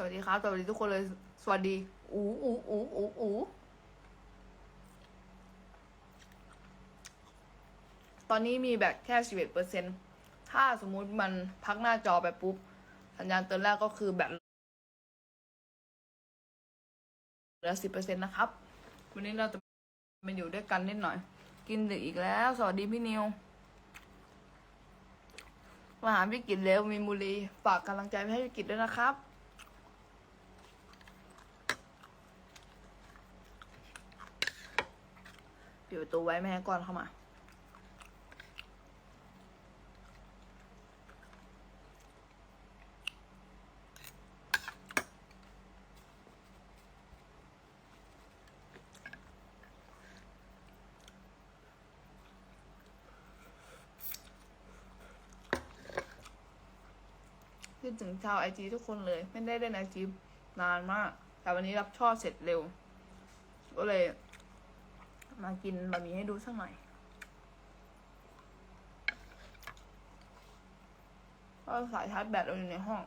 สวัสดีครับ สวัสดีทุกคนเลย สวัสดี อูอูอูอูอูตอนนี้มีแบตแค่สิบเอ็ดเปอร์เซ็นถ้าสมมุติมันพักหน้าจอไปปุ๊บ สัญญาณเตือนแรกก็คือแบตเหลือสิบเปอร์เซ็นนะครับ วันนี้เราจะมาอยู่ด้วยกันนิดหน่อย กินดึกอีกแล้ว สวัสดีพี่นิวมาหาพี่กิจเร็วมีมูลี ฝากกำลังใจให้พี่กิจด้วยนะครับ ปิดประตูไว้ไม่ก่อนเข้ามา คิดถึงชาวไอจีทุกคนเลย ไม่ได้เล่นไอจีนานมาก แต่วันนี้รับช่อเสร็จเร็ว ก็เลย มากินบะหมี่ให้ดูสักหน่อยก็สายชาร์จแบตเราอยู่ในห้อง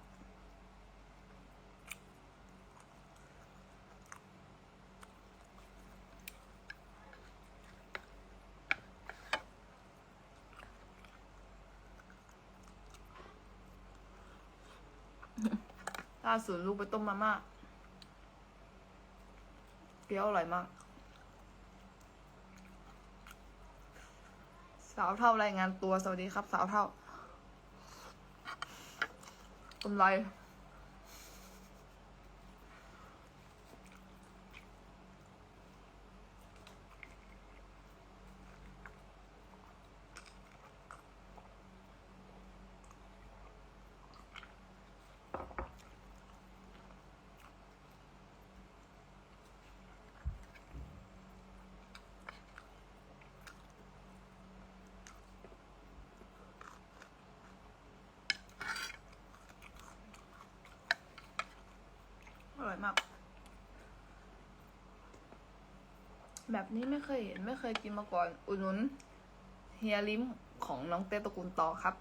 ล่าสุดลูกไปต้มมาม่าเปรี้ยวอร่อยมากาวเท่ารายงานตัวสวัสดีครับ สาวเท่ากำไร นี้ไม่เคยเห็นไม่เคยกินมาก่อน อุดหนุนเฮียลิมของน้องเต้ตระกูลต่อครับ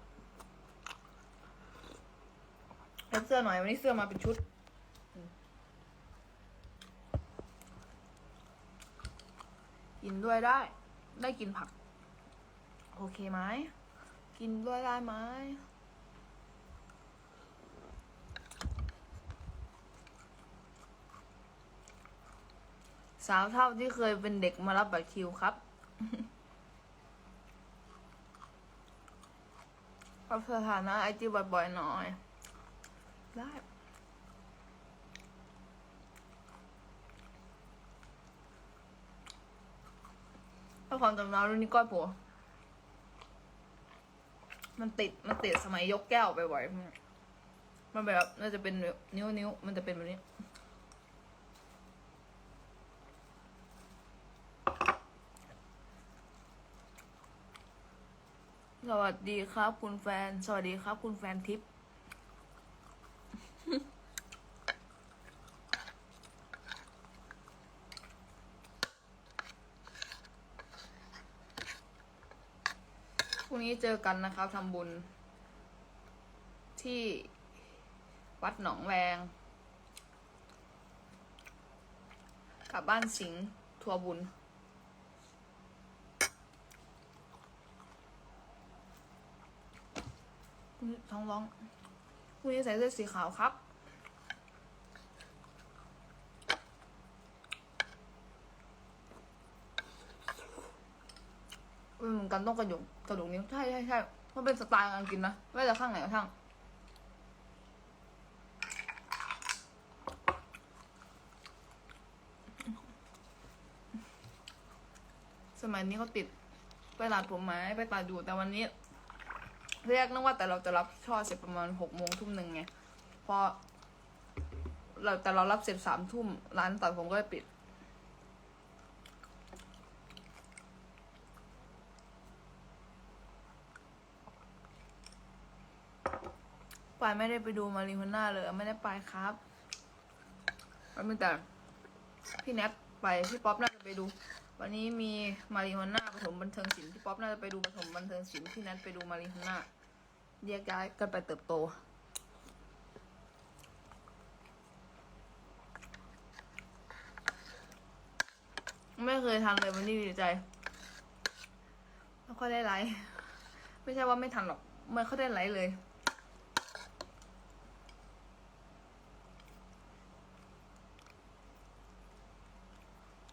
เสื้อหน่อยวันนี้เสื้อมาเป็นชุด กินด้วยได้ ได้กินผัก โอเคไหม กินด้วยได้ไหมาวเท่าที่เคยเป็นเด็กมารับบัตรคิวครับปรับสถานะไอจีบ่อยๆหน่อย ได้ถ้าความจำเรารุ่นนี้ก้อยผัวมันติด มันติดสมัยยกแก้วไปบ่อยมากมันแบบน่าจะเป็นนิ้วนิ้วๆมันจะเป็นแบบนี้ สวัสดีครับ คุณแฟน สวัสดีครับ คุณแฟนทิพย์พรุ่งนี้เจอกันนะครับทำบุญ ที่วัดหนองแวง กลับบ้านสิงห์ทัวบุญ ท้องร้องพรุ่งนี้ใส่เสื้อสีขาวครับ อืมกันต้องกระดูกกระดูกนิ้วใช่ใช่ใช่มันเป็นสไตล์การกินนะไม่ว่าจะข้างไหนก็ช่างสมัยนี้เขาติดไปตัดผมไหมไปตัดอยู่แต่วันนี้ เรียกนึกว่าแต่เราจะรับช่อเสร็จประมาณหกโมงทุ่มหนึ่งไงพอเราแต่เรารับเสร็จสามทุ่มร้านตัดผมก็เลยปิด ปายไม่ได้ไปดูมาริฮุน่าเลย ไม่ได้ไปครับมันมีแต่พี่แนทไป พี่ป๊อปน่าจะไปดู วันนี้มีมาริฮอน่าผสมบันเทิงศิลป์ที่ป๊อปน่าจะไปดูผสมบันเทิงศิลป์ที่นั้นไปดูมาริฮอน่าแยกย้ายกันไปเติบโต ไม่เคยทำเลยวันนี้ดีใจไม่ค่อยได้ไลฟ์ไม่ใช่ว่าไม่ทำหรอกไม่ค่อยได้ไลฟ์เลย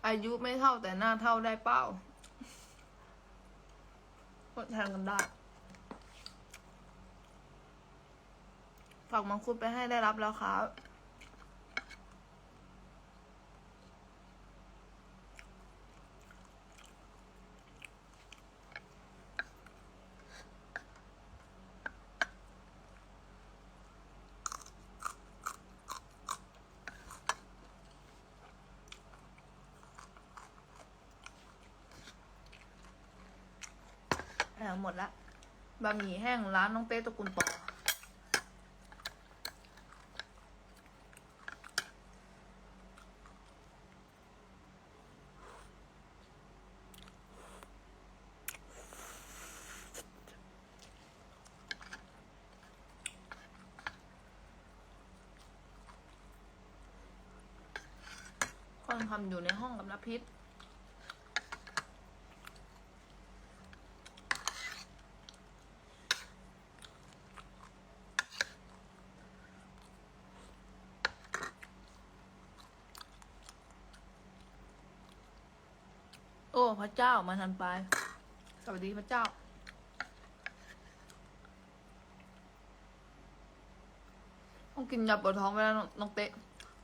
อายุไม่เท่าแต่หน้าเท่าได้เป้าก็แทนกันได้ฝากมังคุดไปให้ได้รับแล้วครับ เออหมดละ บะหมี่แห้งร้านน้องเป้ตะกุลปอคนทำอยู่ในห้องกับนพิษ โอ้พระ เจ้ามาทันไป สวัสดีพระเจ้า ต้องกินยาปวดท้องไปแล้วน้องน้องเตะ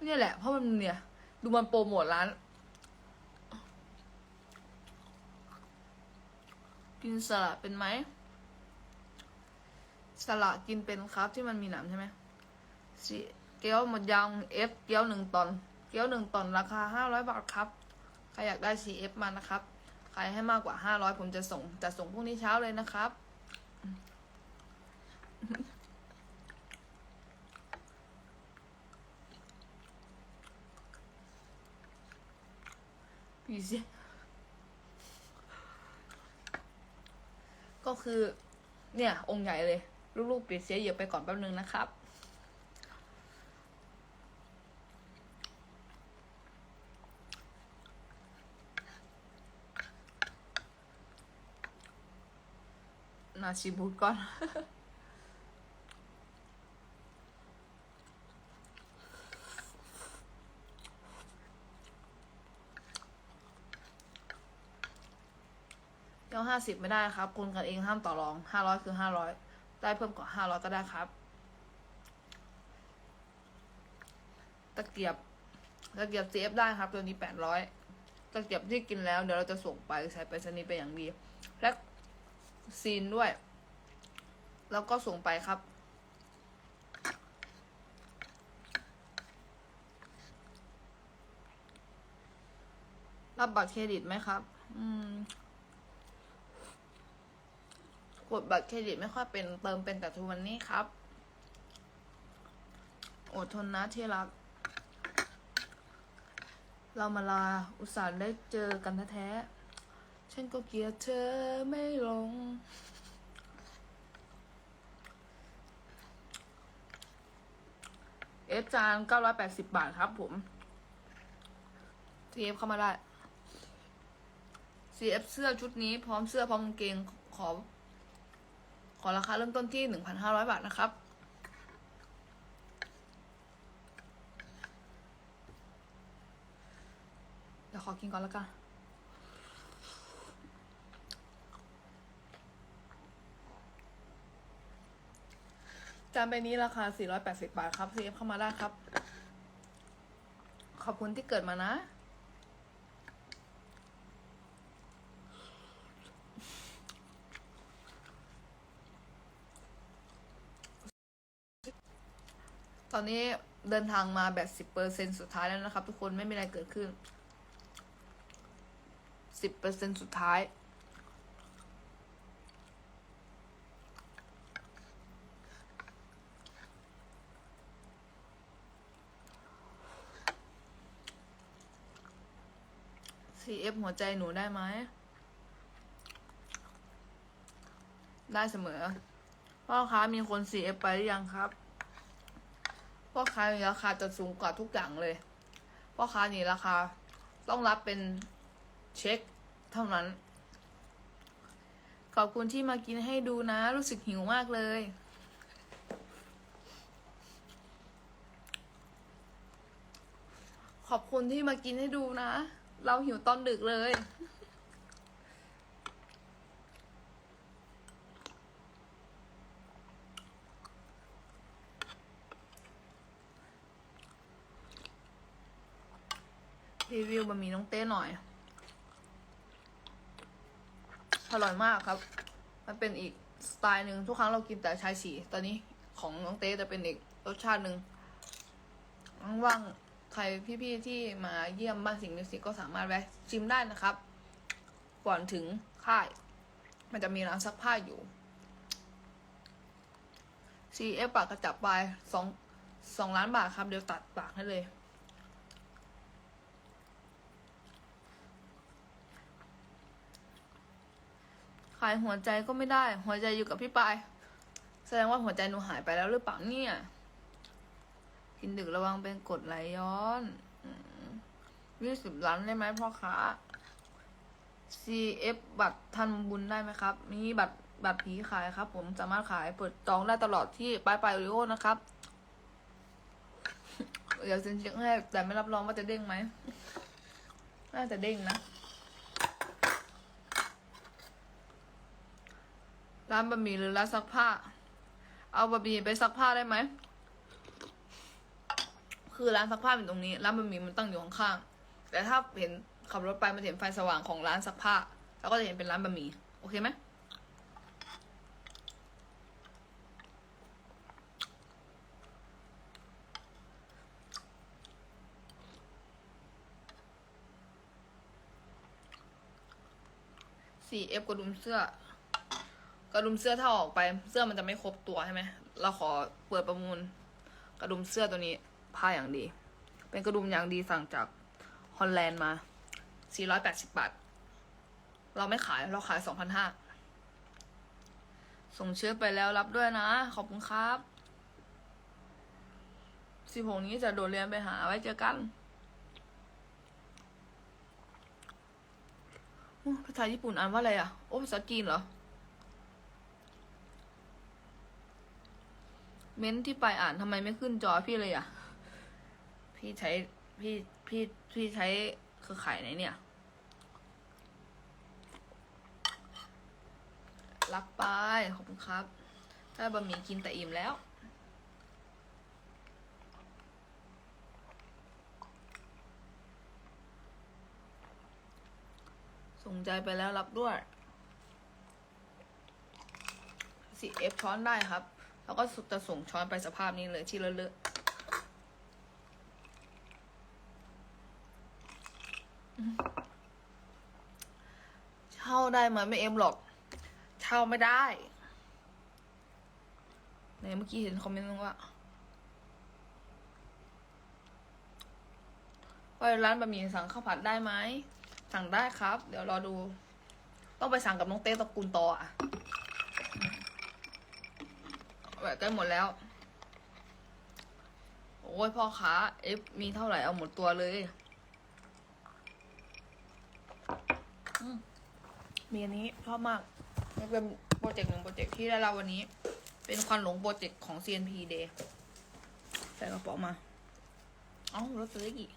นี่แหละ เพราะมันเนี่ย ดูมันโปรโมทร้าน กินสลัดเป็นไหมสลัดกินเป็นครับที่มันมีหนามใช่ไหมสิเกี๊ยวหมดยางเอฟเกี๊ยวหนึ่งตอน เกี๊ยวหนึ่งตอนราคาห้าร้อยบาทครับ ใครอยากได้ CF มานะครับ ใครให้มากกว่า500ผมจะส่งจะส่งพรุ่งนี้เช้าเลยนะครับพี่สิก็คือ เนี่ย องค์ใหญ่เลย ลูกๆปิดเสียเหยียบไปก่อนแป๊บนึงนะครับ นาชิบูดก่อนเดี๋ยวห้าสิบไม่ได้ครับคุณกันเองห้ามต่อรองห้าร้อยคือห้าร้อยได้เพิ่มกว่าห้าร้อยก็ได้ครับ ตะเกียบ ตะเกียบ CF ได้ครับ ตัวนี้แปดร้อยตะเกียบที่กินแล้วเดี๋ยวเราจะส่งไปใช้ไปสนีย์ไปอย่างดีและ ซีนด้วย แล้วก็ส่งไปครับ รับบัตรเครดิตไหมครับ อืม กดบัตรเครดิตไม่ค่อยเป็นเติมเป็นแต่ทุกวันนี้ครับ อดทนนะที่รัก เรามาลาอุตส่าห์ได้เจอกันแท้ๆ ฉันก็เกลียดเธอไม่ลง เอฟจานเก้าร้อยแปดสิบบาทครับผม CF เข้ามาได้ CF เสื้อชุดนี้พร้อมเสื้อพร้อมกางเกงขอ ขอราคาเริ่มต้นที่หนึ่งพันห้าร้อยบาทนะครับเดี๋ยวขอกินก่อนแล้วกัน จานใบนี้ราคา 480 บาทครับ CF เข้ามาได้ครับ ขอบคุณที่เกิดมานะ ตอนนี้เดินทางมาแบบ 10%สุดท้ายแล้วนะครับ ทุกคนไม่มีอะไรเกิดขึ้น 10%สุดท้าย CF หัวใจหนูได้ไหม ได้เสมอ พ่อค้ามีคน CF ไปหรือยังครับ พ่อค้านี่ราคาจะสูงกว่าทุกอย่างเลย พ่อค้านี่ราคา ต้องรับเป็นเช็คเท่านั้น ขอบคุณที่มากินให้ดูนะ รู้สึกหิวมากเลยขอบคุณที่มากินให้ดูนะ เราหิวตอนดึกเลย รีวิวบะหมี่น้องเต้หน่อย อร่อยมากครับ มันเป็นอีกสไตล์หนึ่งทุกครั้งเรากินแต่ชายสี ตอนนี้ของน้องเต้จะเป็นอีกรสชาติหนึ่งว่างๆ ใครพี่ๆที่มาเยี่ยมบ้านสิงห์มิวสิกก็สามารถแวะชิมได้นะครับ ก่อนถึงค่าย มันจะมีร้านซักผ้าอยู่ CF ปากกระจับไปสองสองล้านบาทครับ เดี๋ยวตัดปากให้เลย ขายหัวใจก็ไม่ได้ หัวใจอยู่กับพี่ปาย แสดงว่าหัวใจหนูหายไปแล้วหรือเปล่าเนี่ย กินดึกระวังเป็นกดไหลย้อนยี่สิบล้านได้ไหมพ่อค้า CF บัตรทันบุญได้ไหมครับ มีบัตรบัตรผีขายครับ ผมสามารถขายเปิดจองได้ตลอดที่ปลายปลายโอริโอนะครับ เดี๋ยวเซ็นเช็คให้แต่ไม่รับรองว่าจะเด้งไหม น่าจะเด้งนะ ร้านบะหมี่หรือร้านซักผ้า เอาบะหมี่ไปซักผ้าได้ไหม คือร้านซักผ้าอยู่ตรงนี้ ร้านบะหมี่มันตั้งอยู่ข้างๆแต่ถ้าเห็นขับรถไปมันเห็นไฟสว่างของร้านซักผ้า แล้วก็จะเห็นเป็นร้านบะหมี่โอเคไหมสี่เอฟกระดุมเสื้อกระดุมเสื้อถ้าออกไป เสื้อมันจะไม่ครบตัวใช่ไหมเราขอเปิดประมูลกระดุมเสื้อตัวนี้ ผ้าอย่างดี เป็นกระดุมอย่างดีสั่งจากฮอลแลนด์มา 480 บาท เราไม่ขาย เราขาย 2,500 ส่งเชื้อไปแล้วรับด้วยนะ ขอบคุณครับ 16 นี้จะโดดเรียนไปหาไว้เจอกันภาษาญี่ปุ่นอ่านว่าอะไรอะ โอ้ภาษาจีนเหรอ เม้นที่ไปอ่านทำไมไม่ขึ้นจอพี่เลยอะ พี่ใช้พี่พี่พี่ใช้เครือข่ายไหนเนี่ย รักไปขอบคุณครับได้บะหมี่กินแต่อิ่มแล้วส่งใจไปแล้วรับด้วย 4F ช้อนได้ครับ แล้วก็จะส่งช้อนไปสภาพนี้เลยที่เลอะๆ เช่าได้ไหมไม่เอ็มหรอก เช่าไม่ได้ไหนเมื่อกี้เห็นคอมเมนต์นึงว่าว่าร้านบะหมี่สั่งข้าวผัดได้ไหม สั่งได้ครับ เดี๋ยวรอดู ต้องไปสั่งกับน้องเต้ตระกูลต่ออะแบบใกล้หมดแล้ว โอ้ยพ่อค้าเอฟมีเท่าไหร่เอาหมดตัวเลยอื มีอันนี้ชอบมากนี่เป็นโปรเจกต์หนึ่งโปรเจกต์ที่ได้รับวันนี้ เป็นควันหลงโปรเจกต์ของ CNP Day ใส่กระเป๋ามาเอ้ารถตัวเกอีก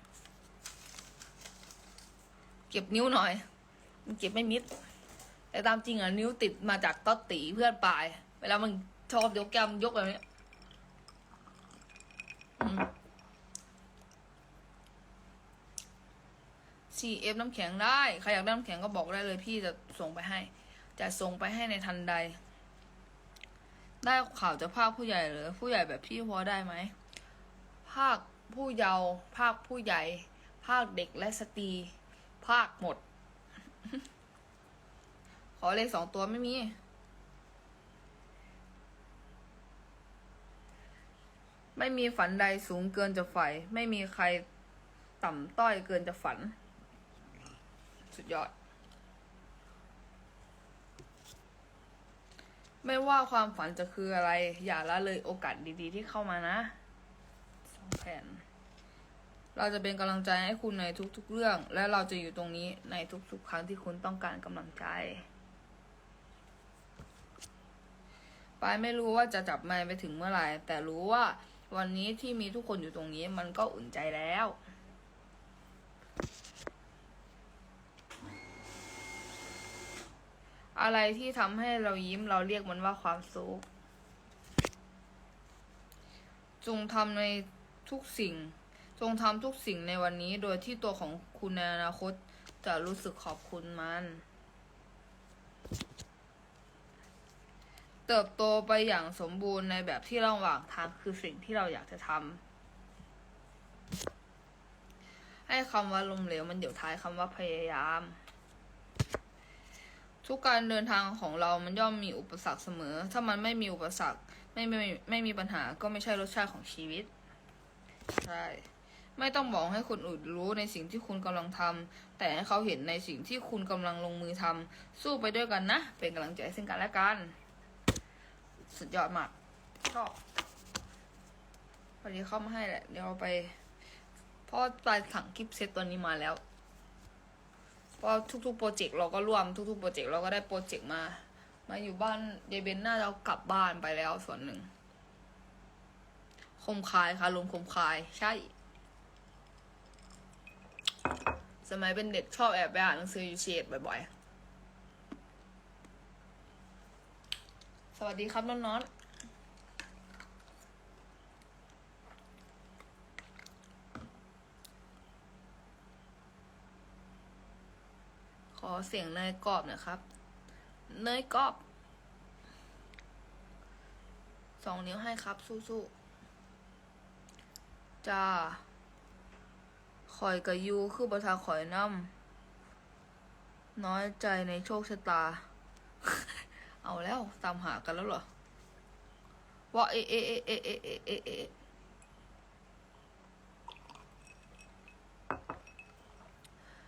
เก็บนิ้วหน่อย มันเก็บไม่มิด แต่ตามจริงอะนิ้วติดมาจากต๊อตตีเพื่อนปลาย เวลามันชอบยกแก้มยกแบบนี้อืม CF น้ำแข็งได้ ใครอยากได้น้ำแข็งก็บอกได้เลยพี่จะส่งไปให้ จะส่งไปให้ในทันใด ได้ข่าวจะภาคผู้ใหญ่หรือ ผู้ใหญ่แบบพี่พอได้ไหม ภาคผู้เยาว์ภาคผู้ใหญ่ ภาคเด็กและสตรี ภาคหมด ขอเลขสองตัวไม่มีไม่มีฝันใดสูงเกินจะใฝ่ไม่มีใครต่ำต้อยเกินจะฝัน สุดยอด ไม่ว่าความฝันจะคืออะไร อย่าละเลยโอกาสดีๆ ที่เข้ามานะสองแผ่น เราจะเป็นกำลังใจให้คุณในทุกๆเรื่อง และเราจะอยู่ตรงนี้ในทุกๆ ครั้งที่คุณต้องการกำลังใจปายไม่รู้ว่าจะจับไมค์ไปถึงเมื่อไหร่ แต่รู้ว่าวันนี้ที่มีทุกคนอยู่ตรงนี้มันก็อุ่นใจแล้ว อะไรที่ทำให้เรายิ้มเราเรียกมันว่าความสุข จงทำในทุกสิ่ง จงทำทุกสิ่งในวันนี้ โดยที่ตัวของคุณในอนาคตจะรู้สึกขอบคุณมัน เติบโตไปอย่างสมบูรณ์ในแบบที่ระหว่างทางคือสิ่งที่เราอยากจะทำให้คำว่าลมเหลวมันเดี๋ยวท้ายคำว่าพยายาม ทุกการเดินทางของเรามันย่อมมีอุปสรรคเสมอ ถ้ามันไม่มีอุปสรรคไม่ไม่ไม่ไม่มีปัญหาก็ไม่ใช่รสชาติของชีวิต ใช่ ไม่ต้องบอกให้คนอื่นรู้ในสิ่งที่คุณกำลังทำแต่ให้เขาเห็นในสิ่งที่คุณกำลังลงมือทำสู้ไปด้วยกันนะ เป็นกำลังใจซึ่งกันและกัน สุดยอดมากชอบพอดีเข้ามาให้แหละ เดี๋ยวเราไปพราะปลายสั่งคลิปเซตตัวนี้มาแล้ว เพราะทุกๆโปรเจกต์เราก็ร่วมทุกๆโปรเจกต์เราก็ได้โปรเจกต์มา มาอยู่บ้านยายเบนน่าจะเอากลับบ้านไปแล้วส่วนหนึ่ง คมคายค่ะลงคมคาย ใช่ สมัยเป็นเด็กชอบแอบไปอ่านหนังสือยูเชดบ่อยๆ สวัสดีครับน้อง อเสียงเนยกรอบนะครับ เนยกรอบสองนิ้วให้ครับ สู้ๆจ้าคอยกับยูคือประทาคอยน้ำน้อยใจในโชคชะตา เอาแล้วตามหากันแล้วเหรอว่าเอเอะเอเอเอเอเอะเอะ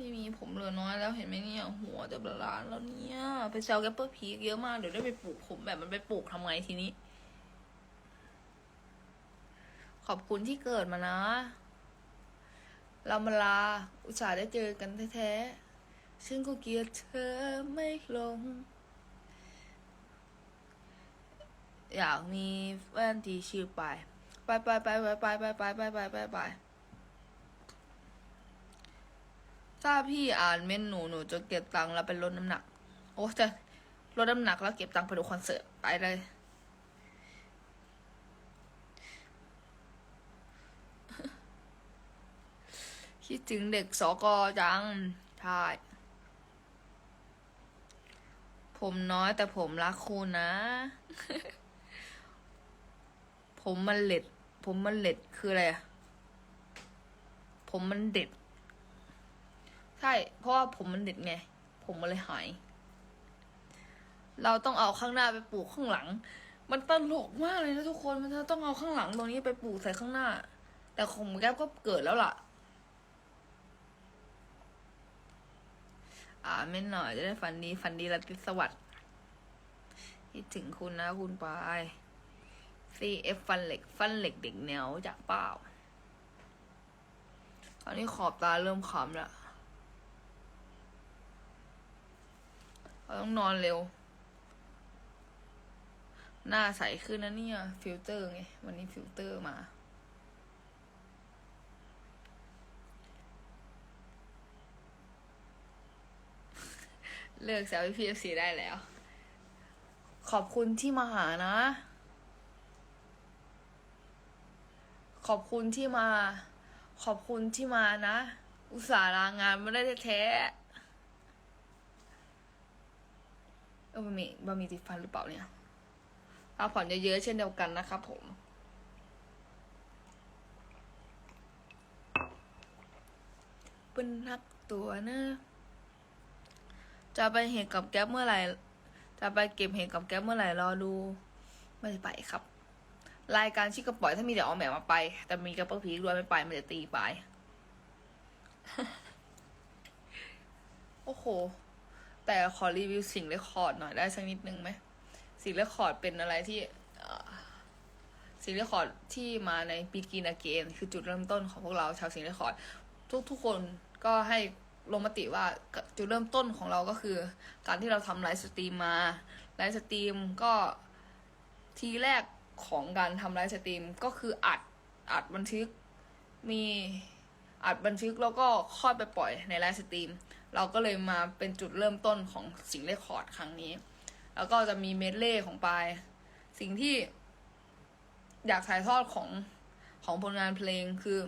ไม่มีผมเหลือน้อยแล้วเห็นไหมเนี่ยหัวจะบลานแล้วเนี่ยไปเซลแกปเปอร์พีกเยอะมากเดี๋ยวได้ไปปลูกผมแบบมันไปปลูกทำไงทีนี้ ขอบคุณที่เกิดมานะเรามาลา อุตส่าห์ได้เจอกันแท้ๆฉันก็เกลียดเธอไม่ลง อยากมีแฟนที่ชื่อไป ไปไปไปไปไปไปไปไปไปไปไป ถ้าพี่อ่านเมนหนูหนูจะเก็บตังค์แล้วไปลดน้ำหนัก โอ้จะลดน้ำหนักแล้วเก็บตังค์ไปดูคอนเสิร์ตไปเลย คิดถึงเด็กสกอจังใช่ผมน้อยแต่ผมรักคุณนะ ผมมันเล็ด ผมมันเล็ดคืออะไรอะผมมันเด็ด ใช่ เพราะว่าผมมันเด็ดไง ผมมันเลยหาย เราต้องเอาข้างหน้าไปปลูกข้างหลัง มันตลกมากเลยนะทุกคน มันต้องเอาข้างหลังตรงนี้ไปปลูกใส่ข้างหน้า แต่ของแก้วก็เกิดแล้วล่ะ อ่าไม่หน่อยจะได้ฝันดีฝันดีราตรีสวัสดิ์คิดถึงคุณนะคุณปาย CF ฟันเหล็ก ฟันเหล็กเด็กแนวจากเปล่า ตอนนี้ขอบตาเริ่มขำแล้ว เราต้องนอนเร็ว หน้าใสขึ้นนะเนี่ย ฟิลเตอร์ไง วันนี้ฟิลเตอร์มา เลิกแซวพี่เอฟซีได้แล้ว ขอบคุณที่มาหานะ ขอบคุณที่มา ขอบคุณที่มานะ อุตส่าห์ลางานไม่ได้แท้ๆ เออบะหมี่บะหมี่ติดฟันหรือเปล่าเนี่ยพักผ่อนเยอะๆเช่นเดียวกันนะครับผม เป็นนักตัวนะ จะไปเห็ดกับแก๊ปเมื่อไหร่ จะไปเก็บเห็ดกับแก๊ปเมื่อไหร่รอดู ไม่ได้ไปครับ รายการชิคกระป๋อยถ้ามีแต่ออมแหมมาไป แต่มีกระเป๋าผีด้วยไม่ไปมันจะตีไป โอ้โห แต่ขอรีวิวสิ่งเรคคอร์ดหน่อยได้สักนิดนึงไหมสิ่งเรคคอร์ดเป็นอะไรที่สิ่งเรคคอร์ดที่มาในปีกีนาเกนคือจุดเริ่มต้นของพวกเราชาวสิ่งเรคคอร์ดทุกทุกคนก็ให้ลงมติว่าจุดเริ่มต้นของเราก็คือ การที่เราทำไลฟ์สตรีมมาไลฟ์สตรีมก็ทีแรกของการทำไลฟ์สตรีมก็คืออัดอัดบันทึกมีอัดบันทึกแล้วก็ค่อยไปปล่อยในไลฟ์สตรีม เราก็เลยมาเป็นจุดเริ่มต้นของสิ่งเรคคอร์ดครั้งนี้ แล้วก็จะมีเมดเล่ของปาย สิ่งที่อยากถ่ายทอดของของผลงานเพลงคือ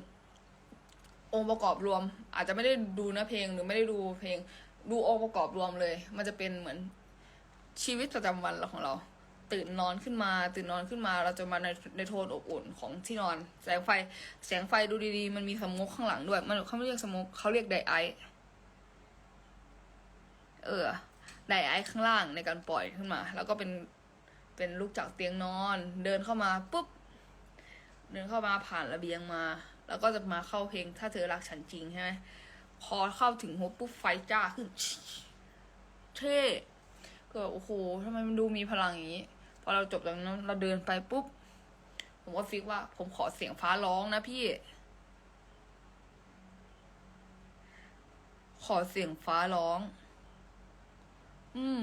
องค์ประกอบรวม อาจจะไม่ได้ดูเนื้อเพลงหรือไม่ได้ดูเพลง ดูองค์ประกอบรวมเลย มันจะเป็นเหมือนชีวิตประจำวันเราของเรา ตื่นนอนขึ้นมา ตื่นนอนขึ้นมา เราจะมาในในโทนอบอุ่นของที่นอน แสงไฟ แสงไฟดูดีๆ มันมีสโมกข้างหลังด้วย มันเขาไม่เรียกสโมกเขาเรียกไดไอ เออไดไอข้างล่างในการปล่อยขึ้นมา แล้วก็เป็นเป็นลูกจากเตียงนอน เดินเข้ามาปุ๊บเดินเข้ามาผ่านระเบียงมา แล้วก็จะมาเข้าเพลงถ้าเธอรักฉันจริงใช่ไหมพอเข้าถึงหัวปุ๊บไฟจ้าขึ้นเท่ก็แบบโอ้โหทำไมมันดูมีพลังอย่างนี้ พอเราจบจากนั้นเราเดินไปปุ๊บ ผมก็ฟิกว่า ผมขอเสียงฟ้าร้องนะพี่ ขอเสียงฟ้าร้อง อืม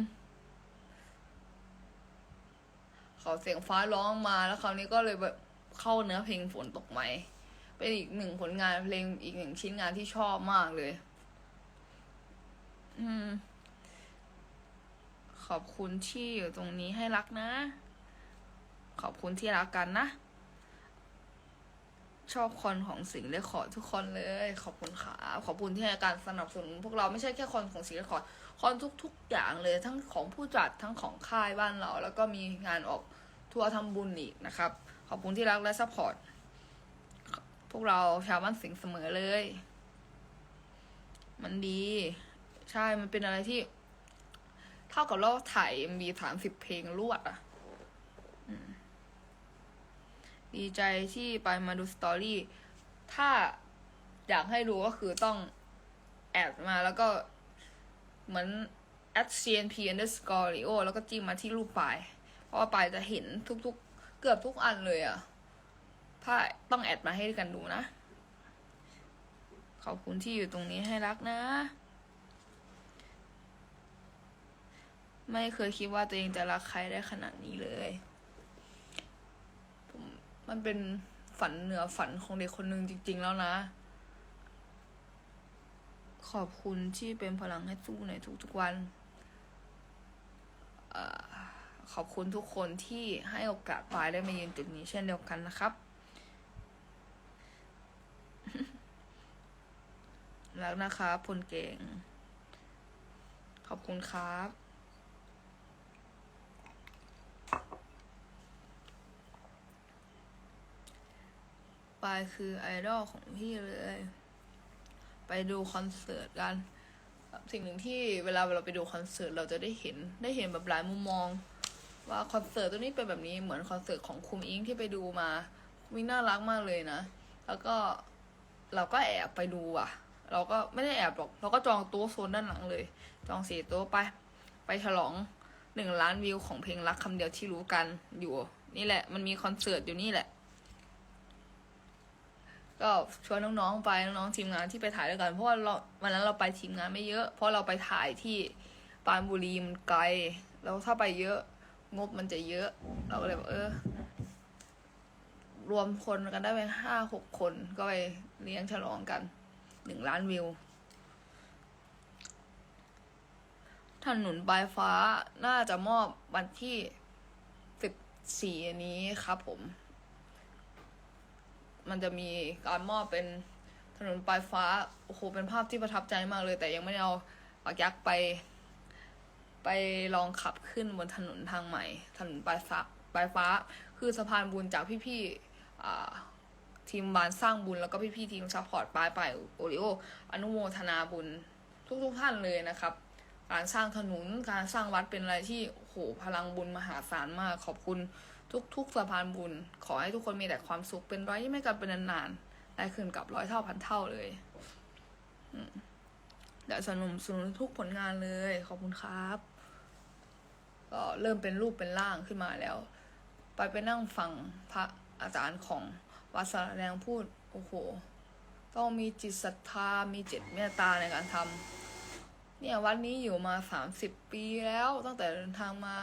ขอเสียงฟ้าร้องมาแล้วคราวนี้ก็เลยแบบเข้าเนื้อเพลงฝนตกไหม เป็นอีกหนึ่งผลงานเพลงอีกหนึ่งชิ้นงานที่ชอบมากเลย อืม ขอบคุณที่อยู่ตรงนี้ให้รักนะ ขอบคุณที่รักกันนะ ชอบคอนของสิงห์เลคคอทุกคนเลย ขอบคุณค่ะขอบคุณที่ให้การสนับสนุนพวกเราไม่ใช่แค่คอนของสิงห์เลคคอ คอนทุกๆอย่างเลยทั้งของผู้จัดทั้งของค่ายบ้านเรา แล้วก็มีงานออกทัวร์ทำบุญอีกนะครับ ขอบคุณที่รักและซัพพอร์ตพวกเราชาวบ้านสิงเสมอเลย มันดี ใช่ มันเป็นอะไรที่ เท่ากับเราถ่ายมีสามสิบเพลงรวดอะดีใจที่ไปมาดูสตอรี่ ถ้าอยากให้ดูก็คือต้องแอดมาแล้วก็ เหมือน at cnp underscore leo แล้วก็จิ้มมาที่รูปปลาย เพราะว่าปลายจะเห็นทุกๆ เกือบทุกอันเลยอะถ้าต้องแอดมาให้กันดูนะ ขอบคุณที่อยู่ตรงนี้ให้รักนะ ไม่เคยคิดว่าตัวเองจะรักใครได้ขนาดนี้เลย มันเป็นฝันเหนือฝันของเด็กคนหนึ่งจริง ๆ แล้วนะ ขอบคุณที่เป็นพลังให้สู้ในทุกๆวันอขอบคุณทุกคนที่ให้โอกาสปายได้มายืนจุดนี้เช่นเดียวกันนะครับแล้วนะครับพลเก่ง ขอบคุณครับ ปายคือไอดอลของพี่เลย ไปดูคอนเสิร์ตกัน สิ่งหนึ่งที่เวลาเราไปดูคอนเสิร์ตเราจะได้เห็นได้เห็นแบบหลายมุมมอง ว่าคอนเสิร์ตตัวนี้เป็นแบบนี้เหมือนคอนเสิร์ตของคุมอิงที่ไปดูมาคุมอิงน่ารักมากเลยนะ แล้วก็เราก็แอบไปดูอะ เราก็ไม่ได้แอบหรอกเราก็จองโต๊ะโซนด้านหลังเลย จองสี่โต๊ะไป ไปฉลองหนึ่งล้านวิวของเพลงรักคำเดียวที่รู้กันอยู่ นี่แหละมันมีคอนเสิร์ตอยู่นี่แหละ ก็ชวนน้องๆไปน้องๆทีมงานที่ไปถ่ายด้วยกันเพราะว่าเราวันนั้นเราไปทีมงานไม่เยอะ เพราะเราไปถ่ายที่ปรานบุรีมันไกลแล้วถ้าไปเยอะงบมันจะเยอะ เราก็เลยบอกเออ รวมคนกันได้ไปห้าหกคนก็ไปเลี้ยงฉลองกันหนึ่งล้านวิวถนนปลายฟ้าน่าจะมอบวันที่สิบสี่นี้ครับผม มันจะมีการมอบเป็นถนนปลายฟ้าโอ้โหเป็นภาพที่ประทับใจมากเลย แต่ยังไม่ได้เอาปากยักษ์ไป ไปลองขับขึ้นบนถนนทางใหม่ ถนนปลายฟ้าปลายฟ้า คือสะพานบุญจากพี่ๆทีมบานสร้างบุญแล้วก็พี่ๆทีมซัพพอร์ตปลายไปโอริโออนุโมทนาบุญทุกๆท่านเลยนะครับ การสร้างถนนการสร้างวัดเป็นอะไรที่โหพลังบุญมหาศาลมากขอบคุณ ทุกๆสะพานบุญ ขอให้ทุกคนมีแต่ความสุขเป็นร้อยยี่ไม่กลับเป็นนานๆได้คืนกับร้อยเท่าพันเท่าเลยเดี๋ยวสนับสนุนทุกผลงานเลย ขอบคุณครับ ก็เริ่มเป็นรูปเป็นร่างขึ้นมาแล้ว ไปไปนั่งฟังพระอาจารย์ของวัดสระแดงพูด โอ้โห ต้องมีจิตศรัทธา มีจิตเมตตาในการทำเนี่ยวัดนี้อยู่มาสามสิบปีแล้วตั้งแต่เดินทางมา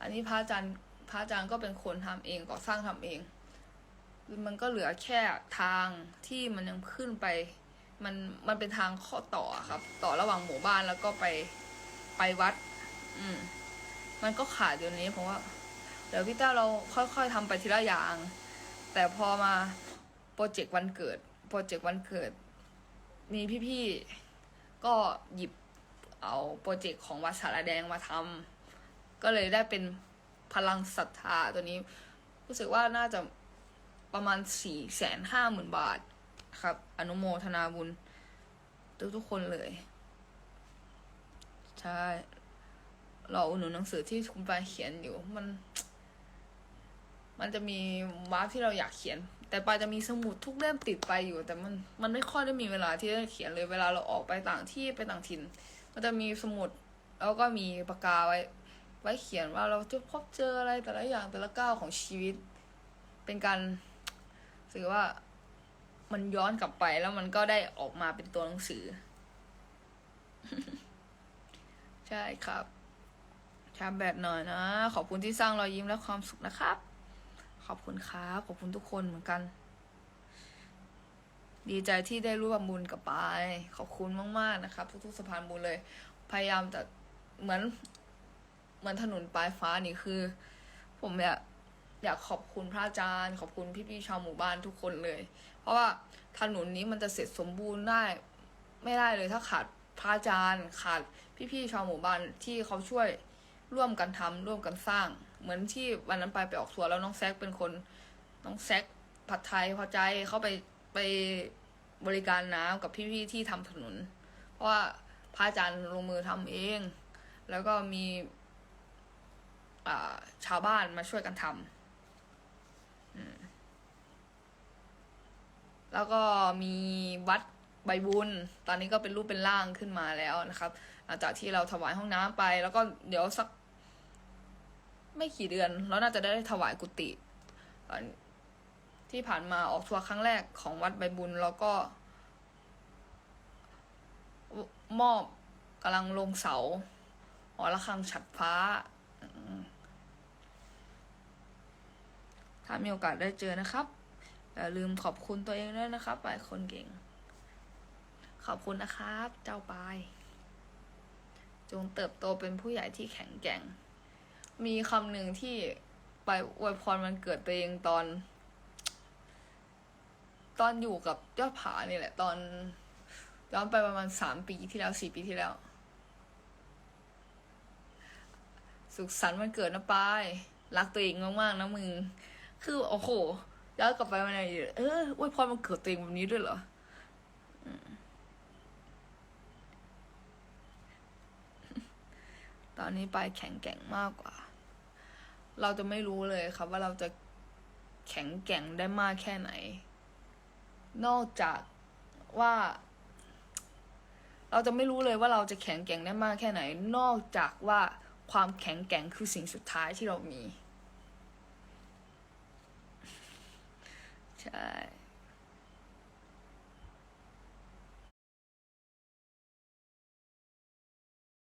อันนี้พระอาจารย์ พระอาจารย์ก็เป็นคนทำเองก่อสร้างทำเอง มันก็เหลือแค่ทางที่มันยังขึ้นไป มันมันเป็นทางข้อต่อครับ ต่อระหว่างหมู่บ้านแล้วก็ไปไปวัด อืม มันก็ขาดอยู่นี้เพราะว่าเดี๋ยวพี่ต้าเราค่อยๆทำไปทีละอย่าง แต่พอมาโปรเจกต์วันเกิด โปรเจกต์วันเกิด มีพี่ๆ ก็หยิบเอาโปรเจกต์ของวัดสารแดงมาทำก็เลยได้เป็น พลังศรัทธาตัวนี้ รู้สึกว่าน่าจะประมาณสี่แสนห้าหมื่นบาทครับ อนุโมทนาบุญ ทุกๆคนเลย ใช่เราอุดหนุนหนังสือที่คุณปายเขียนอยู่มัน มันจะมีวาร์ปที่เราอยากเขียน แต่ปายจะมีสมุดทุกเล่มติดไปอยู่ แต่มันมันไม่ค่อยได้มีเวลาที่จะเขียนเลยเวลาเราออกไปต่างที่ไปต่างถิ่น มันจะมีสมุดแล้วก็มีปากกาไว้ ไว้เขียนว่าเราจะพบเจออะไรแต่ละอย่างแต่ละก้าวของชีวิต เป็นการถือว่ามันย้อนกลับไปแล้วมันก็ได้ออกมาเป็นตัวหนังสือ ใช่ครับชาแบตหน่อยนะ ขอบคุณที่สร้างรอยยิ้มและความสุขนะครับ ขอบคุณครับขอบคุณทุกคนเหมือนกัน ดีใจที่ได้ร่วมบุญกับปาย ขอบคุณมาก ๆ นะครับ ทุก ๆสะพานบุญเลย พยายามจะเหมือน เหมือนถนนปลายฟ้านี่คือ ผมอยากอยากขอบคุณพระอาจารย์ ขอบคุณพี่ๆชาวหมู่บ้านทุกคนเลย เพราะว่าถนนนี้มันจะเสร็จสมบูรณ์ได้ ไม่ได้เลยถ้าขาดพระอาจารย์ขาดพี่ๆชาวหมู่บ้านที่เขาช่วยร่วมกันทำร่วมกันสร้าง เหมือนที่วันนั้นไปไปออกทัวร์แล้วน้องแซกเป็นคน น้องแซกผัดไทยพอใจเขาไปไปบริการน้ำกับพี่ๆที่ทำถนน เพราะว่าพระอาจารย์ลงมือทำเอง แล้วก็มี ชาวบ้านมาช่วยกันทำแล้วก็มีวัดใบบุญ ตอนนี้ก็เป็นรูปเป็นร่างขึ้นมาแล้วนะครับ หลังจากที่เราถวายห้องน้ำไป แล้วก็เดี๋ยวสัก ไม่กี่เดือนเราน่าจะได้ถวายกุฏิที่ผ่านมาออกทัวร์ครั้งแรกของวัดใบบุญ แล้วก็ มอบกำลังลงเสาหอระฆังฉัดฟ้า ถ้ามีโอกาสได้เจอนะครับ อย่าลืมขอบคุณตัวเองด้วยนะครับปายคนเก่ง ขอบคุณนะครับ เจ้าปาย จงเติบโตเป็นผู้ใหญ่ที่แข็งแกร่ง มีคำหนึ่งที่ไปอวยพรมันเกิดตัวเองตอน ตอนอยู่กับยอดผานี่แหละ ตอนย้อนไปประมาณสามปีที่แล้วสี่ปีที่แล้ว สุขสันต์วันเกิดนะปาย รักตัวเองมากๆนะมึง คือโอ้โหย้อนกลับไปมันอะไรเอออวยพรมันเกิดตัวเองแบบนี้ด้วยเหรอตอนนี้ไปแข็งแกร่งมากกว่า เราจะไม่รู้เลยครับว่าเราจะแข็งแกร่งได้มากแค่ไหน นอกจากว่า เราจะไม่รู้เลยว่าเราจะแข็งแกร่งได้มากแค่ไหน นอกจากว่าความแข็งแกร่งคือสิ่งสุดท้ายที่เรามี Chai.